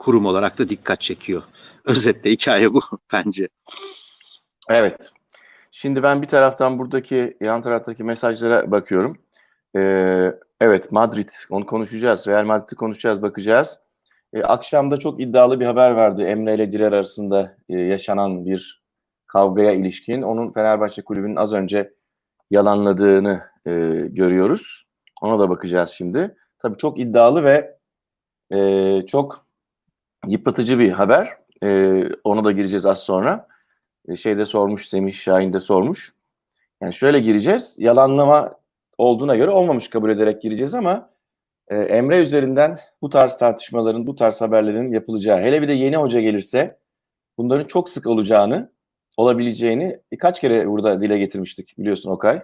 kurum olarak da dikkat çekiyor. Özetle hikaye bu bence. Evet. Şimdi ben bir taraftan buradaki yan taraftaki mesajlara bakıyorum. Ee, evet Madrid onu konuşacağız. Real Madrid'i konuşacağız, bakacağız. Ee, akşamda çok iddialı bir haber vardı. Emre ile Diler arasında e, yaşanan bir kavgaya ilişkin. Onun Fenerbahçe Kulübü'nün az önce yalanladığını e, görüyoruz. Ona da bakacağız şimdi. Tabii çok iddialı ve e, çok yıpratıcı bir haber. E, ona da gireceğiz az sonra. E, şeyde sormuş, Semih Şahin de sormuş. Yani şöyle gireceğiz. Yalanlama olduğuna göre olmamış kabul ederek gireceğiz ama e, Emre üzerinden bu tarz tartışmaların, bu tarz haberlerin yapılacağı, hele bir de yeni hoca gelirse bunların çok sık olacağını, olabileceğini kaç kere burada dile getirmiştik biliyorsun Okay.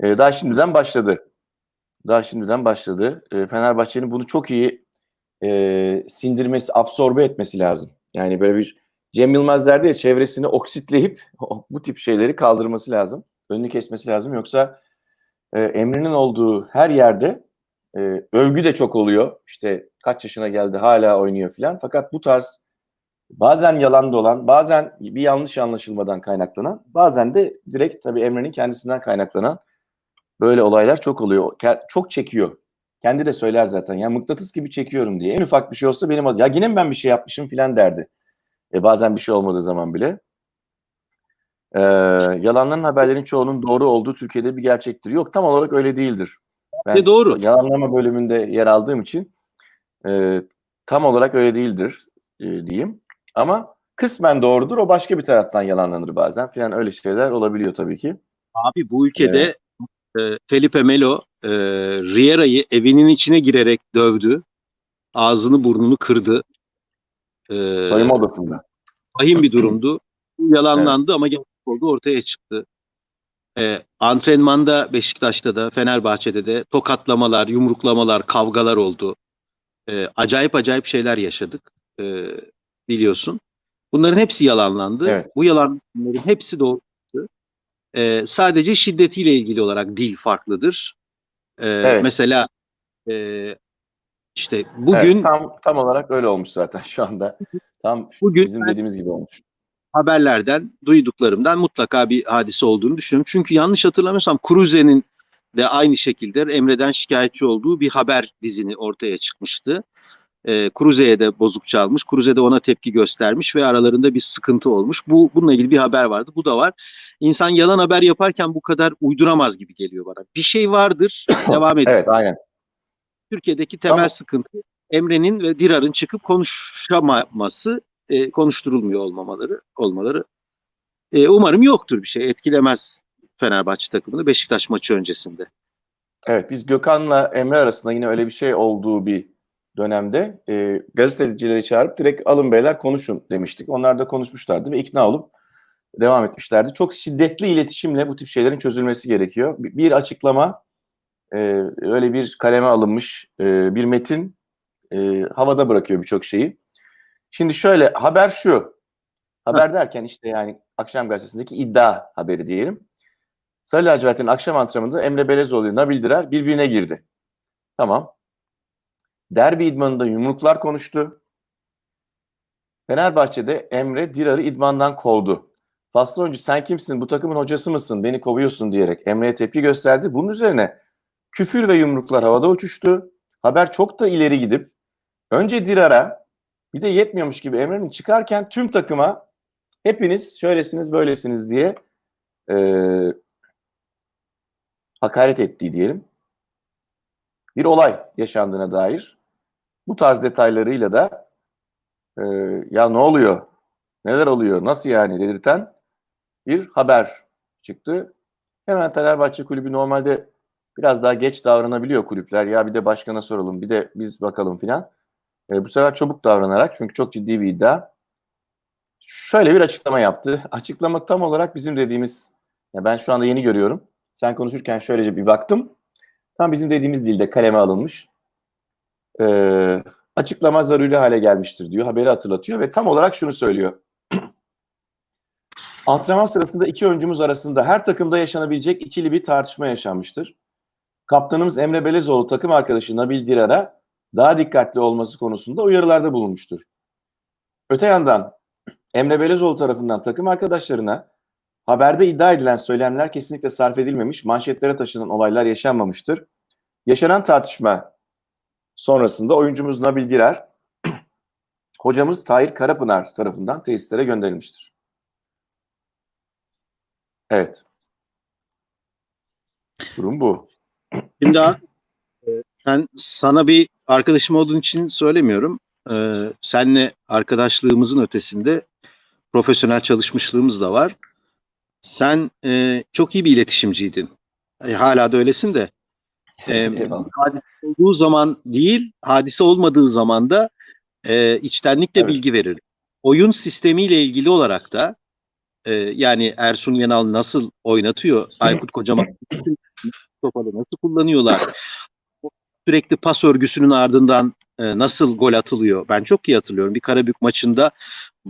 E, daha şimdiden başladı. Daha şimdiden başladı. E, Fenerbahçe'nin bunu çok iyi e, sindirmesi, absorbe etmesi lazım. Yani böyle bir Cem Yılmaz derdi ya çevresini oksitleyip bu tip şeyleri kaldırması lazım. Önünü kesmesi lazım. Yoksa e, Emre'nin olduğu her yerde e, övgü de çok oluyor. İşte kaç yaşına geldi hala oynuyor filan. Fakat bu tarz bazen yalan dolan, bazen bir yanlış anlaşılmadan kaynaklanan, bazen de direkt tabii Emre'nin kendisinden kaynaklanan böyle olaylar çok oluyor. Çok çekiyor. Kendi de söyler zaten. Ya mıknatıs gibi çekiyorum diye. En ufak bir şey olsa benim adı. Ya yine mi ben bir şey yapmışım filan derdi. E, bazen bir şey olmadığı zaman bile. E, yalanların haberlerin çoğunun doğru olduğu Türkiye'de bir gerçektir. Yok tam olarak öyle değildir. Ben Ve doğru. yalanlama bölümünde yer aldığım için e, tam olarak öyle değildir e, diyeyim. Ama kısmen doğrudur. O başka bir taraftan yalanlanır bazen filan öyle şeyler olabiliyor tabii ki. Abi bu ülkede e, Felipe Melo e, Riera'yı evinin içine girerek dövdü. Ağzını burnunu kırdı. E, Soyunma odasında. vahim bir durumdu. Yalanlandı ama gerçek oldu ortaya çıktı. E, antrenmanda Beşiktaş'ta da Fenerbahçe'de de tokatlamalar, yumruklamalar, kavgalar oldu. E, acayip acayip şeyler yaşadık. E, biliyorsun. Bunların hepsi yalanlandı. Evet. Bu yalanların hepsi doğru. E, sadece şiddetiyle ilgili olarak dil farklıdır. E, Evet. Mesela e, işte bugün Evet, tam tam olarak öyle olmuş zaten şu anda. Tam Bugün bizim dediğimiz gibi olmuş. haberlerden, duyduklarımdan mutlaka bir hadise olduğunu düşünüyorum. Çünkü yanlış hatırlamıyorsam Cruze'nin de aynı şekilde Emre'den şikayetçi olduğu bir haber dizini ortaya çıkmıştı. Ee, Cruze'ye de bozuk çalmış. Cruze de ona tepki göstermiş ve aralarında bir sıkıntı olmuş. Bu bununla ilgili bir haber vardı. Bu da var. İnsan yalan haber yaparken bu kadar uyduramaz gibi geliyor bana. Bir şey vardır. devam ediyor. Evet aynen. Türkiye'deki temel Tamam. sıkıntı Emre'nin ve Dirar'ın çıkıp konuşamaması, e, konuşturulmuyor olmamaları, olmaları. E, umarım yoktur bir şey. Etkilemez Fenerbahçe takımını Beşiktaş maçı öncesinde. Evet biz Gökhan'la Emre arasında yine öyle bir şey olduğu bir dönemde e, gazetecileri çağırıp direkt alın beyler konuşun demiştik. Onlar da konuşmuşlardı ve ikna olup devam etmişlerdi. Çok şiddetli iletişimle bu tip şeylerin çözülmesi gerekiyor. Bir, açıklama, e, öyle bir kaleme alınmış e, bir metin e, havada bırakıyor birçok şeyi. Şimdi şöyle haber şu. Haber derken işte yani akşam gazetesindeki iddia haberi diyelim. Sarı lacivertlerin akşam antrenmanında Emre Belezoğlu ile Nabil Direr birbirine girdi. Tamam. Derbi idmanında yumruklar konuştu. Fenerbahçe'de Emre Dirar'ı idmandan kovdu. Faslı oyuncu sen kimsin bu takımın hocası mısın beni kovuyorsun diyerek Emre'ye tepki gösterdi. Bunun üzerine küfür ve yumruklar havada uçuştu. Haber çok da ileri gidip önce Dirar'a bir de yetmiyormuş gibi Emre'nin çıkarken tüm takıma hepiniz şöylesiniz böylesiniz diye eee hakaret ettiği diyelim. Bir olay yaşandığına dair bu tarz detaylarıyla da e, ya ne oluyor, neler oluyor, nasıl yani dedirten bir haber çıktı. Hemen Fenerbahçe Kulübü normalde biraz daha geç davranabiliyor kulüpler. Ya bir de başkana soralım, bir de biz bakalım filan. E, bu sefer çabuk davranarak çünkü çok ciddi bir iddia. Şöyle bir açıklama yaptı. Açıklama tam olarak bizim dediğimiz, ya ben şu anda yeni görüyorum. Sen konuşurken şöylece bir baktım. Tam bizim dediğimiz dilde kaleme alınmış. Ee, açıklama zaruri hale gelmiştir diyor. Haberi hatırlatıyor ve tam olarak şunu söylüyor. Antrenman sırasında iki oyuncumuz arasında her takımda yaşanabilecek ikili bir tartışma yaşanmıştır. Kaptanımız Emre Belezoğlu takım arkadaşı Nabil Dirar'a daha dikkatli olması konusunda uyarılarda bulunmuştur. Öte yandan Emre Belezoğlu tarafından takım arkadaşlarına haberde iddia edilen söylemler kesinlikle sarf edilmemiş, manşetlere taşınan olaylar yaşanmamıştır. Yaşanan tartışma sonrasında oyuncumuz Nabil Direr, hocamız Tahir Karapınar tarafından tesislere gönderilmiştir. Evet. Durum bu. Şimdi e, ben sana bir arkadaşım olduğun için söylemiyorum. Ee, senle arkadaşlığımızın ötesinde profesyonel çalışmışlığımız da var. Sen e, çok iyi bir iletişimciydin. E, hala da öylesin de. E, hadise olduğu zaman değil, hadise olmadığı zaman da e, içtenlikle Evet. bilgi verir. Oyun sistemiyle ilgili olarak da e, yani Ersun Yanal nasıl oynatıyor, Aykut Kocaman topalı nasıl kullanıyorlar, sürekli pas örgüsünün ardından e, nasıl gol atılıyor. Ben çok iyi hatırlıyorum. Bir Karabük maçında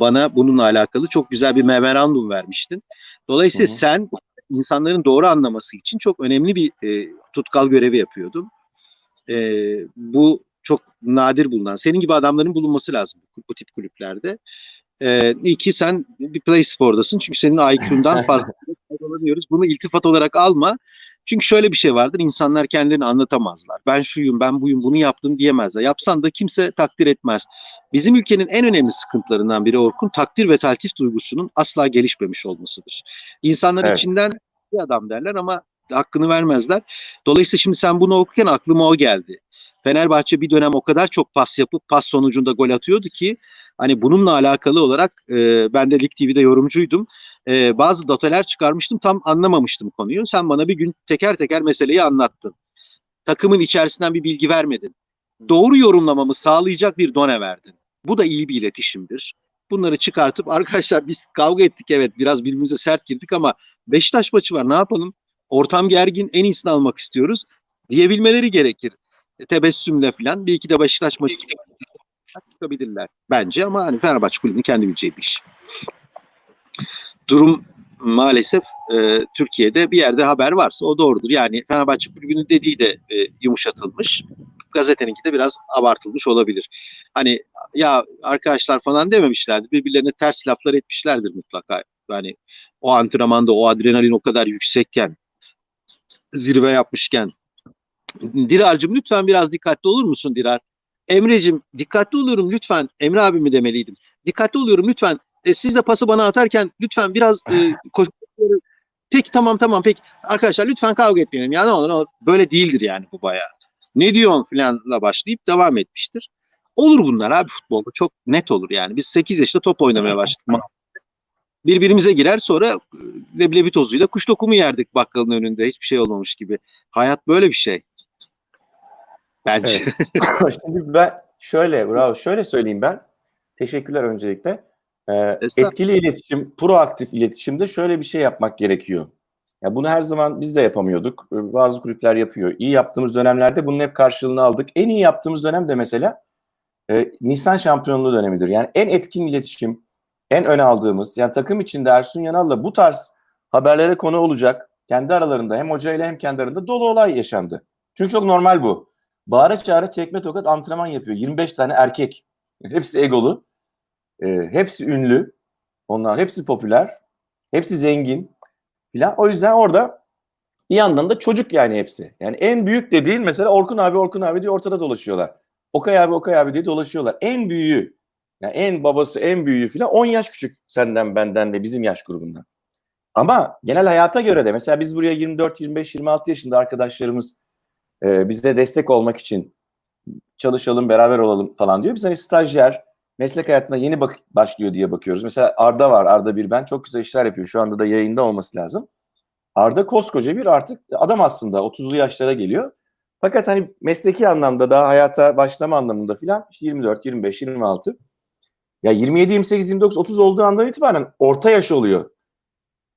bana bununla alakalı çok güzel bir memorandum vermiştin. Dolayısıyla Hı hı. sen insanların doğru anlaması için çok önemli bir e, tutkal görevi yapıyordun. E, bu çok nadir bulunan. Senin gibi adamların bulunması lazım bu, bu tip kulüplerde. E, iyi ki sen bir play spordasın. Çünkü senin IQ'ndan fazla faydalanıyoruz. Bunu iltifat olarak alma. Çünkü şöyle bir şey vardır. insanlar kendilerini anlatamazlar. Ben şuyum, ben buyum, bunu yaptım diyemezler. Yapsan da kimse takdir etmez. Bizim ülkenin en önemli sıkıntılarından biri Orkun, takdir ve taltif duygusunun asla gelişmemiş olmasıdır. İnsanlar Evet. içinden bir adam derler ama hakkını vermezler. Dolayısıyla şimdi sen bunu okurken aklıma o geldi. Fenerbahçe bir dönem o kadar çok pas yapıp pas sonucunda gol atıyordu ki hani bununla alakalı olarak e, ben de Lig TV'de yorumcuydum e, bazı datalar çıkarmıştım tam anlamamıştım konuyu. Sen bana bir gün teker teker meseleyi anlattın. Takımın içerisinden bir bilgi vermedin. Doğru yorumlamamı sağlayacak bir done verdin. Bu da iyi bir iletişimdir. Bunları çıkartıp arkadaşlar biz kavga ettik evet biraz birbirimize sert girdik ama Beşiktaş maçı var ne yapalım? Ortam gergin en iyisini almak istiyoruz diyebilmeleri gerekir. E, tebessümle falan bir iki de Beşiktaş maçı çıkabilirler bence ama hani Fenerbahçe kulübünün kendi bileceği bir iş durum maalesef e, Türkiye'de bir yerde haber varsa o doğrudur. Yani Fenerbahçe kulübünün dediği de e, yumuşatılmış. Gazeteninki de biraz abartılmış olabilir. Hani ya arkadaşlar falan dememişlerdir. Birbirlerine ters laflar etmişlerdir mutlaka. Yani o antrenmanda o adrenalin o kadar yüksekken zirve yapmışken. Dirar'cığım lütfen biraz dikkatli olur musun Dirar? Emre'cim dikkatli oluyorum lütfen. Emre abimi demeliydim. Dikkatli oluyorum lütfen e, siz de pası bana atarken lütfen biraz e, koş- Peki tamam tamam peki. Arkadaşlar lütfen kavga etmeyelim. Ya ne olur ne olur. Böyle değildir yani bu bayağı. Ne diyorsun filanla başlayıp devam etmiştir. Olur bunlar abi futbolda. Çok net olur yani. Biz 8 yaşında top oynamaya başladık. Birbirimize girer sonra e, leblebi tozuyla kuş dokumu yerdik bakkalın önünde. Hiçbir şey olmamış gibi. Hayat böyle bir şey. Bence. Evet. Şimdi ben şöyle, bravo, şöyle söyleyeyim ben. Teşekkürler öncelikle. Ee, etkili iletişim, proaktif iletişimde şöyle bir şey yapmak gerekiyor. Ya bunu her zaman biz de yapamıyorduk. Ee, Bazı kulüpler yapıyor. İyi yaptığımız dönemlerde bunun hep karşılığını aldık. En iyi yaptığımız dönem de mesela e, Nisan şampiyonluğu dönemidir. Yani en etkin iletişim, en öne aldığımız, yani takım içinde Ersun Yanal'la bu tarz haberlere konu olacak, kendi aralarında hem hocayla hem kendi aralarında dolu olay yaşandı. Çünkü çok normal bu. Bağıra çağıra çekme tokat antrenman yapıyor. 25 tane erkek. Hepsi egolu. E, hepsi ünlü. Onlar hepsi popüler. Hepsi zengin. Filan. O yüzden orada bir yandan da çocuk yani hepsi. Yani en büyük dediğin mesela Orkun abi Orkun abi diye ortada dolaşıyorlar. Okay abi Okay abi diye dolaşıyorlar. En büyüğü yani en babası en büyüğü filan 10 yaş küçük senden benden de bizim yaş grubundan. Ama genel hayata göre de mesela biz buraya 24, 25, 26 yaşında arkadaşlarımız e, bize destek olmak için çalışalım, beraber olalım falan diyor. Biz hani stajyer, meslek hayatına yeni bak başlıyor diye bakıyoruz. Mesela Arda var, Arda bir ben çok güzel işler yapıyor. Şu anda da yayında olması lazım. Arda koskoca bir artık adam aslında 30'lu yaşlara geliyor. Fakat hani mesleki anlamda daha hayata başlama anlamında filan 24, 25, 26. Ya 27, 28, 29, 30 olduğu andan itibaren orta yaş oluyor.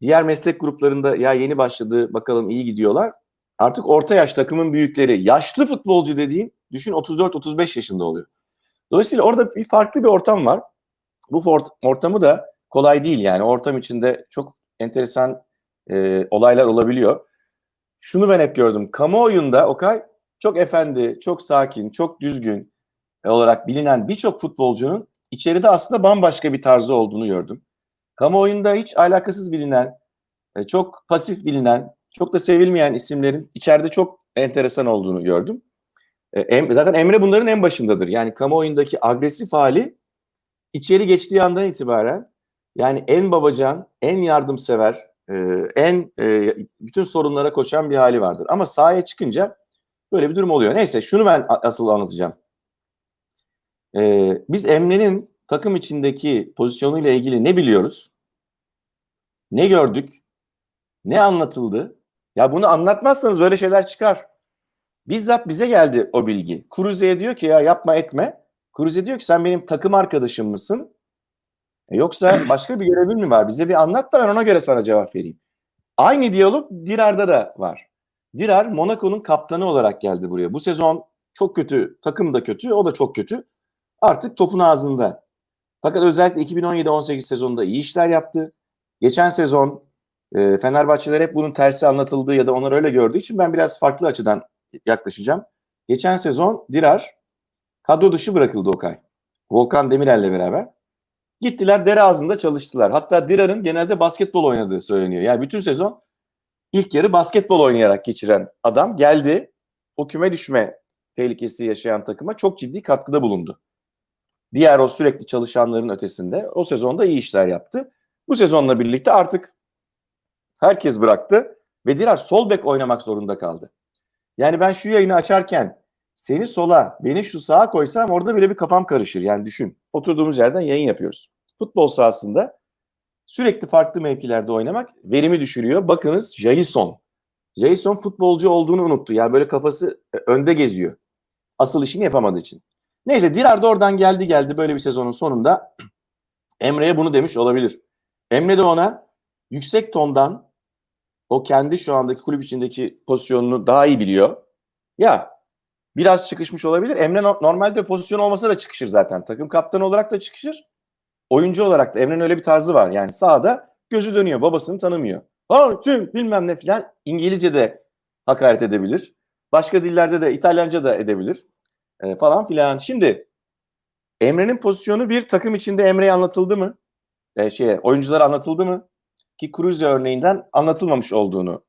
Diğer meslek gruplarında ya yeni başladı bakalım iyi gidiyorlar. Artık orta yaş takımın büyükleri, yaşlı futbolcu dediğin düşün 34-35 yaşında oluyor. Dolayısıyla orada bir farklı bir ortam var. Bu ortamı da kolay değil yani. Ortam içinde çok enteresan e, olaylar olabiliyor. Şunu ben hep gördüm. Kamuoyunda Okay çok efendi, çok sakin, çok düzgün olarak bilinen birçok futbolcunun içeride aslında bambaşka bir tarzı olduğunu gördüm. Kamuoyunda hiç alakasız bilinen, e, çok pasif bilinen, çok da sevilmeyen isimlerin içeride çok enteresan olduğunu gördüm. E, Em- Zaten Emre bunların en başındadır. Yani kamuoyundaki agresif hali içeri geçtiği andan itibaren yani en babacan, en yardımsever, e, en e, bütün sorunlara koşan bir hali vardır. Ama sahaya çıkınca böyle bir durum oluyor. Neyse şunu ben asıl anlatacağım. Biz Emre'nin takım içindeki pozisyonuyla ilgili ne biliyoruz? Ne gördük? Ne anlatıldı? Ya bunu anlatmazsanız böyle şeyler çıkar. Bizzat bize geldi o bilgi. Kuruze'ye diyor ki ya yapma etme. Kuruze diyor ki sen benim takım arkadaşım mısın? E yoksa başka bir görevin mi var? Bize bir anlat da ben ona göre sana cevap vereyim. Aynı diyalog Dirar'da da var. Dirar Monaco'nun kaptanı olarak geldi buraya. Bu sezon çok kötü, takım da kötü, o da çok kötü. Artık topun ağzında. Fakat özellikle 2017-18 sezonunda iyi işler yaptı. Geçen sezon e, Fenerbahçeler hep bunun tersi anlatıldığı ya da onlar öyle gördüğü için ben biraz farklı açıdan yaklaşacağım. Geçen sezon Dirar kadro dışı bırakıldı Okay. Volkan Demirel'le beraber. Gittiler dere ağzında çalıştılar. Hatta Dirar'ın genelde basketbol oynadığı söyleniyor. Yani bütün sezon ilk yarı basketbol oynayarak geçiren adam geldi. O küme düşme tehlikesi yaşayan takıma çok ciddi katkıda bulundu. Diğer o sürekli çalışanların ötesinde o sezonda iyi işler yaptı. Bu sezonla birlikte artık herkes bıraktı ve Dirar sol bek oynamak zorunda kaldı. Yani ben şu yayını açarken seni sola, beni şu sağa koysam orada bile bir kafam karışır. Yani düşün. Oturduğumuz yerden yayın yapıyoruz. Futbol sahasında sürekli farklı mevkilerde oynamak verimi düşürüyor. Bakınız Jason. Jason futbolcu olduğunu unuttu. Yani böyle kafası e, önde geziyor. Asıl işini yapamadığı için. Neyse Dirar da oradan geldi geldi böyle bir sezonun sonunda Emre'ye bunu demiş olabilir. Emre de ona yüksek tondan o kendi şu andaki kulüp içindeki pozisyonunu daha iyi biliyor. Ya biraz çıkışmış olabilir. Emre no- normalde pozisyon olmasa da çıkışır zaten. Takım kaptanı olarak da çıkışır. Oyuncu olarak da Emre'nin öyle bir tarzı var. Yani sahada gözü dönüyor. Babasını tanımıyor. Ha tüm bilmem ne filan. İngilizce de hakaret edebilir. Başka dillerde de İtalyanca da edebilir. E, falan filan. Şimdi Emre'nin pozisyonu bir takım içinde Emre'ye anlatıldı mı? E, şeye, oyunculara anlatıldı mı? Ki Kruse örneğinden anlatılmamış olduğunu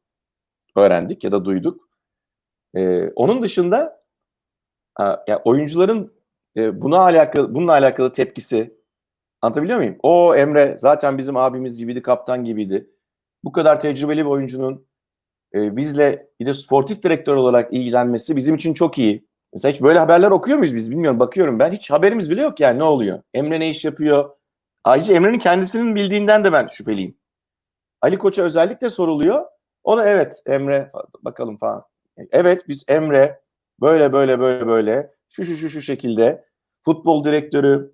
öğrendik ya da duyduk. E, onun dışında ya oyuncuların e, buna alakalı bununla alakalı tepkisi anlatabiliyor muyum? O Emre zaten bizim abimiz gibiydi, kaptan gibiydi. Bu kadar tecrübeli bir oyuncunun e, bizle bir de sportif direktör olarak ilgilenmesi bizim için çok iyi. Mesela hiç böyle haberler okuyor muyuz biz bilmiyorum bakıyorum ben. Hiç haberimiz bile yok yani ne oluyor? Emre ne iş yapıyor? Ayrıca Emre'nin kendisinin bildiğinden de ben şüpheliyim. Ali Koç'a özellikle soruluyor. O da evet Emre bakalım falan. Evet biz Emre böyle böyle böyle böyle şu şu şu şu şekilde futbol direktörü,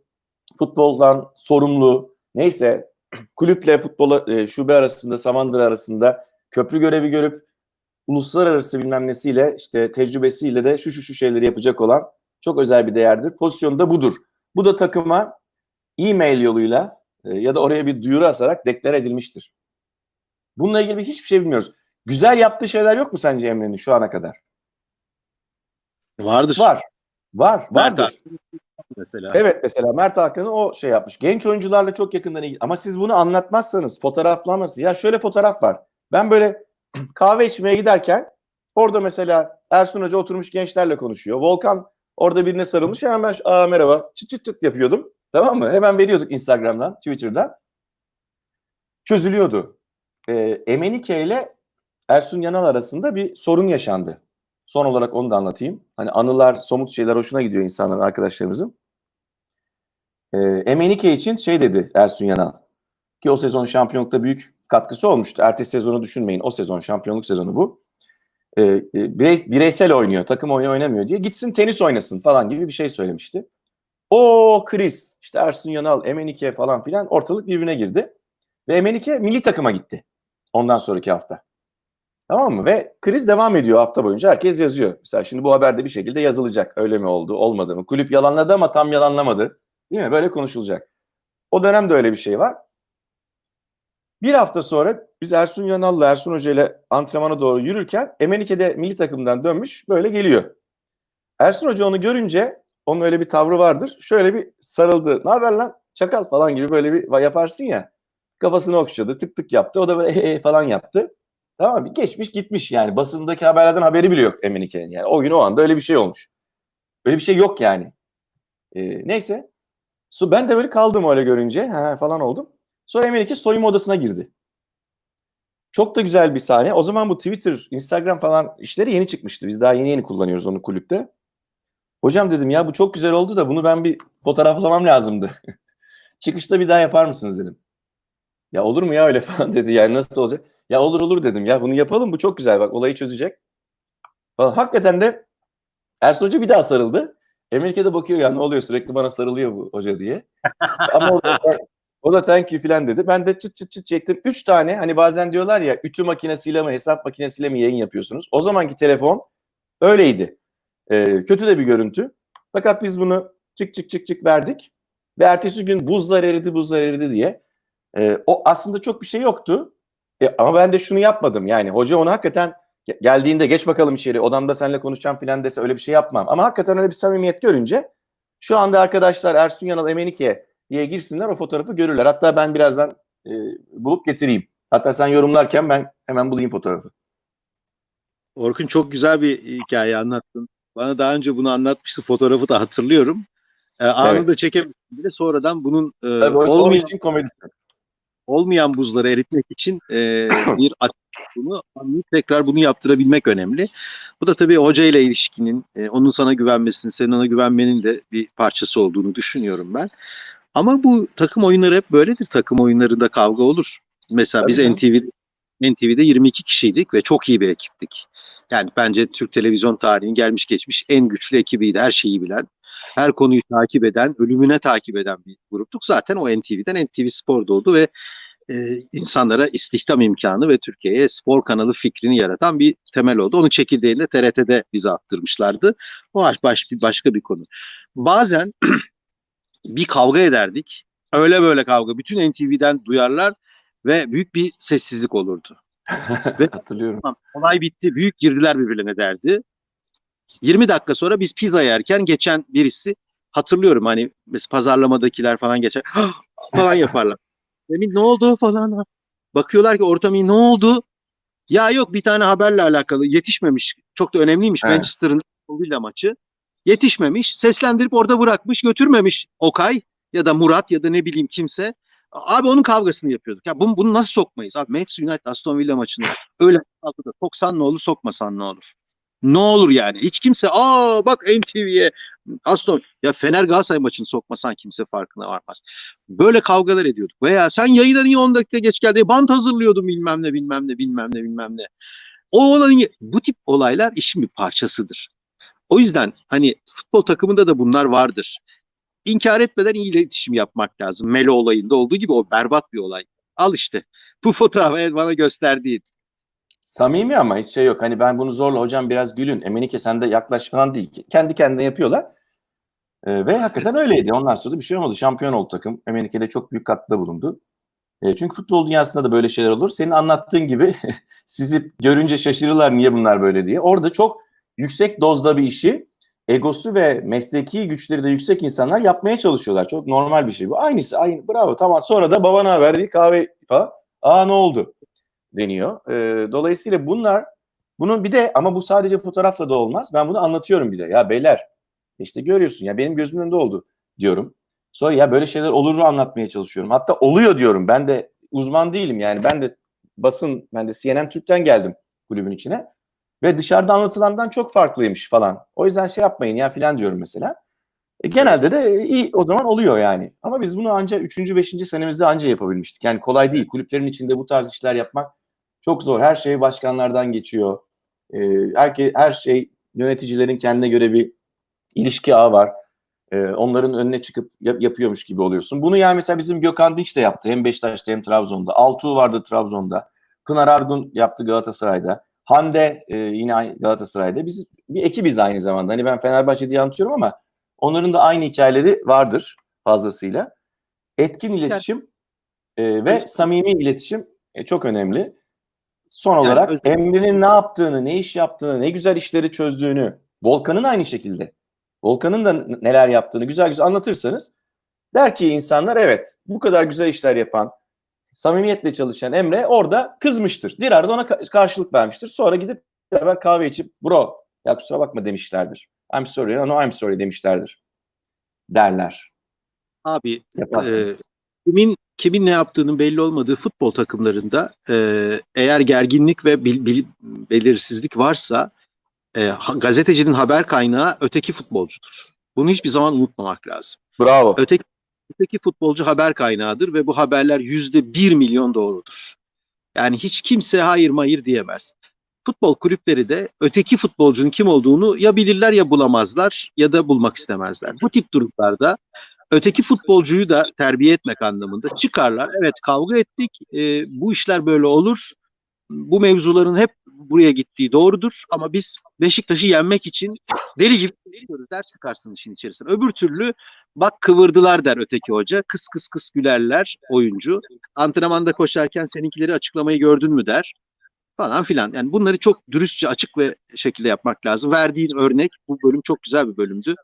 futboldan sorumlu neyse kulüple futbol e, şube arasında Samandıra arasında köprü görevi görüp uluslararası bilmem nesiyle işte tecrübesiyle de şu şu şu şeyleri yapacak olan çok özel bir değerdir. Pozisyonu da budur. Bu da takıma e-mail yoluyla e, ya da oraya bir duyuru asarak deklare edilmiştir. Bununla ilgili hiçbir şey bilmiyoruz. Güzel yaptığı şeyler yok mu sence Emre'nin şu ana kadar? Vardır. Var. Var. Mert Vardır. mesela. Evet mesela Mert Hakan'ı o şey yapmış. Genç oyuncularla çok yakından ilgili. Ama siz bunu anlatmazsanız fotoğraflaması. Ya şöyle fotoğraf var. Ben böyle kahve içmeye giderken orada mesela Ersun Hoca oturmuş gençlerle konuşuyor. Volkan orada birine sarılmış. Hemen ben Aa, merhaba çıt çıt çıt yapıyordum. Tamam mı? Hemen veriyorduk Instagram'dan, Twitter'dan. Çözülüyordu. Ee, Emenike ile Ersun Yanal arasında bir sorun yaşandı. Son olarak onu da anlatayım. Hani anılar, somut şeyler hoşuna gidiyor insanların, arkadaşlarımızın. E, Emenike için şey dedi Ersun Yanal. Ki o sezon şampiyonlukta büyük katkısı olmuştu. Ertesi sezonu düşünmeyin. O sezon şampiyonluk sezonu bu. E, e, birey- bireysel oynuyor. Takım oyunu oynamıyor diye. Gitsin tenis oynasın falan gibi bir şey söylemişti. O Chris, işte Ersun Yanal, Emenike falan filan ortalık birbirine girdi. Ve Emenike milli takıma gitti. Ondan sonraki hafta. Tamam mı? Ve kriz devam ediyor hafta boyunca. Herkes yazıyor. Mesela şimdi bu haberde bir şekilde yazılacak. Öyle mi oldu, olmadı mı? Kulüp yalanladı ama tam yalanlamadı. Değil mi? Böyle konuşulacak. O dönemde öyle bir şey var. Bir hafta sonra biz Ersun Yanal'la Ersun Hoca ile antrenmana doğru yürürken Emenike'de milli takımdan dönmüş böyle geliyor. Ersun Hoca onu görünce onun öyle bir tavrı vardır. Şöyle bir sarıldı. Ne haber lan? Çakal falan gibi böyle bir yaparsın ya. Kafasını okşadı, tık tık yaptı. O da böyle he falan yaptı. Tamam mı? Geçmiş gitmiş yani. Basındaki haberlerden haberi bile yok Emenike'nin. Yani o gün o anda öyle bir şey olmuş. Öyle bir şey yok yani. Ee, neyse. So, ben de böyle kaldım öyle görünce. Ha, falan oldum. Sonra Emenike soyunma odasına girdi. Çok da güzel bir sahne. O zaman bu Twitter, Instagram falan işleri yeni çıkmıştı. Biz daha yeni yeni kullanıyoruz onu kulüpte. Hocam dedim ya bu çok güzel oldu da bunu ben bir fotoğraflamam lazımdı. Çıkışta bir daha yapar mısınız dedim. Ya olur mu ya öyle falan dedi. Yani nasıl olacak? Ya olur olur dedim ya bunu yapalım bu çok güzel bak olayı çözecek. Falan. Hakikaten de Ersun Hoca bir daha sarıldı. Amerika'da bakıyor ya ne oluyor sürekli bana sarılıyor bu hoca diye. Ama o da, o da thank you falan dedi. Ben de çıt çıt çıt çektim. Üç tane hani bazen diyorlar ya ütü makinesiyle mi hesap makinesiyle mi yayın yapıyorsunuz? O zamanki telefon öyleydi. Ee, kötü de bir görüntü. Fakat biz bunu çık çık çık çık verdik. Ve ertesi gün buzlar eridi buzlar eridi diye. Ee, o aslında çok bir şey yoktu. E, ama ben de şunu yapmadım. Yani hoca onu hakikaten ge- geldiğinde geç bakalım içeri odamda seninle konuşacağım falan dese öyle bir şey yapmam. Ama hakikaten öyle bir samimiyet görünce şu anda arkadaşlar Ersun Yanal Emenike diye girsinler o fotoğrafı görürler. Hatta ben birazdan e, bulup getireyim. Hatta sen yorumlarken ben hemen bulayım fotoğrafı. Orkun çok güzel bir hikaye anlattın. Bana daha önce bunu anlatmıştı. Fotoğrafı da hatırlıyorum. Ee, anı Evet. da çekemedim bile. Sonradan bunun e, olmayan, işin komedisi. Olmayan buzları eritmek için e, bir bunu anlayıp tekrar bunu yaptırabilmek önemli. Bu da tabii hoca ile ilişkinin, e, onun sana güvenmesinin, senin ona güvenmenin de bir parçası olduğunu düşünüyorum ben. Ama bu takım oyunları hep böyledir. Takım oyunlarında kavga olur. Mesela Tabii biz canım. NTV NTV'de 22 kişiydik ve çok iyi bir ekiptik. Yani bence Türk televizyon tarihinin gelmiş geçmiş en güçlü ekibiydi. Her şeyi bilen, her konuyu takip eden, ölümüne takip eden bir gruptuk. Zaten o NTV'den NTV Spor doğdu ve e, insanlara istihdam imkanı ve Türkiye'ye spor kanalı fikrini yaratan bir temel oldu. Onun çekirdeğini de TRT'de bize attırmışlardı. O baş, baş, başka bir konu. Bazen bir kavga ederdik. Öyle böyle kavga. Bütün NTV'den duyarlar ve büyük bir sessizlik olurdu. Hatırlıyorum. Tamam, olay bitti. Büyük girdiler birbirine derdi. 20 dakika sonra biz pizza yerken geçen birisi hatırlıyorum hani mesela pazarlamadakiler falan geçer falan yaparlar. Demin ne oldu falan. Bakıyorlar ki ortam iyi ne oldu? Ya yok bir tane haberle alakalı yetişmemiş. Çok da önemliymiş Evet. Manchester'ın Villa maçı. Yetişmemiş. Seslendirip orada bırakmış götürmemiş Okay ya da Murat ya da ne bileyim kimse. Abi onun kavgasını yapıyorduk. Ya bunu, bunu nasıl sokmayız? Abi Manchester United Aston Villa maçını öyle altıda soksan ne olur sokmasan ne olur? Ne olur yani? Hiç kimse aa bak NTV'ye Aston ya Fener Galatasaray maçını sokmasan kimse farkına varmaz. Böyle kavgalar ediyorduk. Veya sen yayına niye 10 dakika geç geldi? Bant hazırlıyordum bilmem ne bilmem ne bilmem ne bilmem ne. O olayın bu tip olaylar işin bir parçasıdır. O yüzden hani futbol takımında da bunlar vardır. İnkar etmeden iyi iletişim yapmak lazım. Melo olayında olduğu gibi o berbat bir olay. Al işte. Bu fotoğrafı bana gösterdiğin. Samimi ama hiç şey yok. Hani ben bunu zorla hocam biraz gülün. Emenike sen de yaklaş falan değil. Kendi kendine yapıyorlar. Ee, ve hakikaten öyleydi. Ondan sonra da bir şey olmadı. Şampiyon oldu takım. Emenike'de çok büyük katkıda bulundu. E, çünkü futbol dünyasında da böyle şeyler olur. Senin anlattığın gibi sizi görünce şaşırırlar niye bunlar böyle diye. Orada çok yüksek dozda bir işi egosu ve mesleki güçleri de yüksek insanlar yapmaya çalışıyorlar. Çok normal bir şey bu. Aynısı aynı. Bravo tamam. Sonra da babana haber kahve falan. Aa ne oldu? Deniyor. E, dolayısıyla bunlar bunun bir de ama bu sadece fotoğrafla da olmaz. Ben bunu anlatıyorum bir de. Ya beyler işte görüyorsun ya benim gözümün önünde oldu diyorum. Sonra ya böyle şeyler olur mu anlatmaya çalışıyorum. Hatta oluyor diyorum. Ben de uzman değilim yani. Ben de basın, ben de CNN Türk'ten geldim kulübün içine. Ve dışarıda anlatılandan çok farklıymış falan. O yüzden şey yapmayın ya filan diyorum mesela. E, genelde de iyi o zaman oluyor yani. Ama biz bunu ancak 3. 5. senemizde anca yapabilmiştik. Yani kolay değil. Kulüplerin içinde bu tarz işler yapmak çok zor. Her şey başkanlardan geçiyor. E, her, her şey yöneticilerin kendine göre bir ilişki ağı var. E, onların önüne çıkıp yap, yapıyormuş gibi oluyorsun. Bunu yani mesela bizim Gökhan Dinç de yaptı. Hem Beşiktaş'ta hem Trabzon'da. Altuğ vardı Trabzon'da. Pınar Argun yaptı Galatasaray'da. Hande e, yine Galatasaray'da. Biz bir ekibiz aynı zamanda. Hani ben Fenerbahçe diye anlatıyorum ama onların da aynı hikayeleri vardır fazlasıyla. Etkin iletişim e, ve samimi iletişim e, çok önemli. Son olarak öz- Emre'nin ne yaptığını, ne iş yaptığını, ne güzel işleri çözdüğünü, Volkan'ın aynı şekilde. Volkan'ın da neler yaptığını güzel güzel anlatırsanız der ki insanlar evet bu kadar güzel işler yapan, samimiyetle çalışan Emre orada kızmıştır. Dirar da ona ka- karşılık vermiştir. Sonra gidip beraber kahve içip bro ya kusura bakma demişlerdir. I'm sorry, no I'm sorry demişlerdir. Derler. Abi Yaparsınız. kimin kimin ne yaptığının belli olmadığı futbol takımlarında e, eğer gerginlik ve bil- bil- belirsizlik varsa e, ha- gazetecinin haber kaynağı öteki futbolcudur. Bunu hiçbir zaman unutmamak lazım. Bravo. Öteki, öteki futbolcu haber kaynağıdır ve bu haberler yüzde bir milyon doğrudur. Yani hiç kimse hayır mayır diyemez. Futbol kulüpleri de öteki futbolcunun kim olduğunu ya bilirler ya bulamazlar ya da bulmak istemezler. Bu tip durumlarda öteki futbolcuyu da terbiye etmek anlamında çıkarlar. Evet kavga ettik, e, bu işler böyle olur. Bu mevzuların hep buraya gittiği doğrudur ama biz Beşiktaş'ı yenmek için deli gibi gidiyoruz der çıkarsın işin içerisine. Öbür türlü bak kıvırdılar der öteki hoca. Kıs kıs kıs gülerler oyuncu. Antrenmanda koşarken seninkileri açıklamayı gördün mü der falan filan. Yani bunları çok dürüstçe açık ve şekilde yapmak lazım. Verdiğin örnek bu bölüm çok güzel bir bölümdü.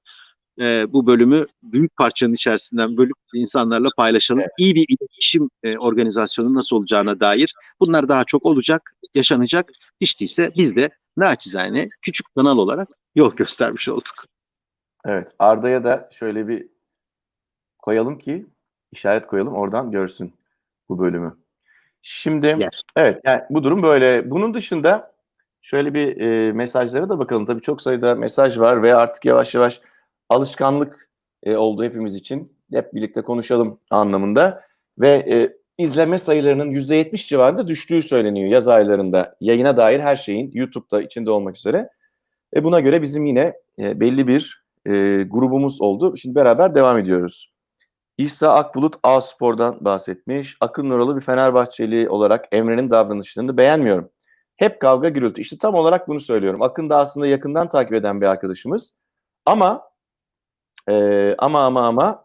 Ee, bu bölümü büyük parçanın içerisinden bölüp insanlarla paylaşalım. Evet. İyi bir iletişim e, organizasyonu nasıl olacağına dair bunlar daha çok olacak, yaşanacak. Hiç değilse biz de naçizane küçük kanal olarak yol göstermiş olduk. Evet. Arda'ya da şöyle bir koyalım ki işaret koyalım oradan görsün bu bölümü. Şimdi Yer. evet yani bu durum böyle. Bunun dışında şöyle bir e, mesajlara da bakalım. Tabii çok sayıda mesaj var ve artık yavaş yavaş alışkanlık e, oldu hepimiz için. Hep birlikte konuşalım anlamında ve e, izleme sayılarının %70 civarında düştüğü söyleniyor yaz aylarında. Yayına dair her şeyin YouTube'da içinde olmak üzere. E buna göre bizim yine e, belli bir e, grubumuz oldu. Şimdi beraber devam ediyoruz. İsa Akbulut A Spor'dan bahsetmiş. Akın Nuralı bir Fenerbahçeli olarak Emre'nin davranışlarını beğenmiyorum. Hep kavga gürültü. İşte tam olarak bunu söylüyorum. Akın da aslında yakından takip eden bir arkadaşımız. Ama e, ama ama ama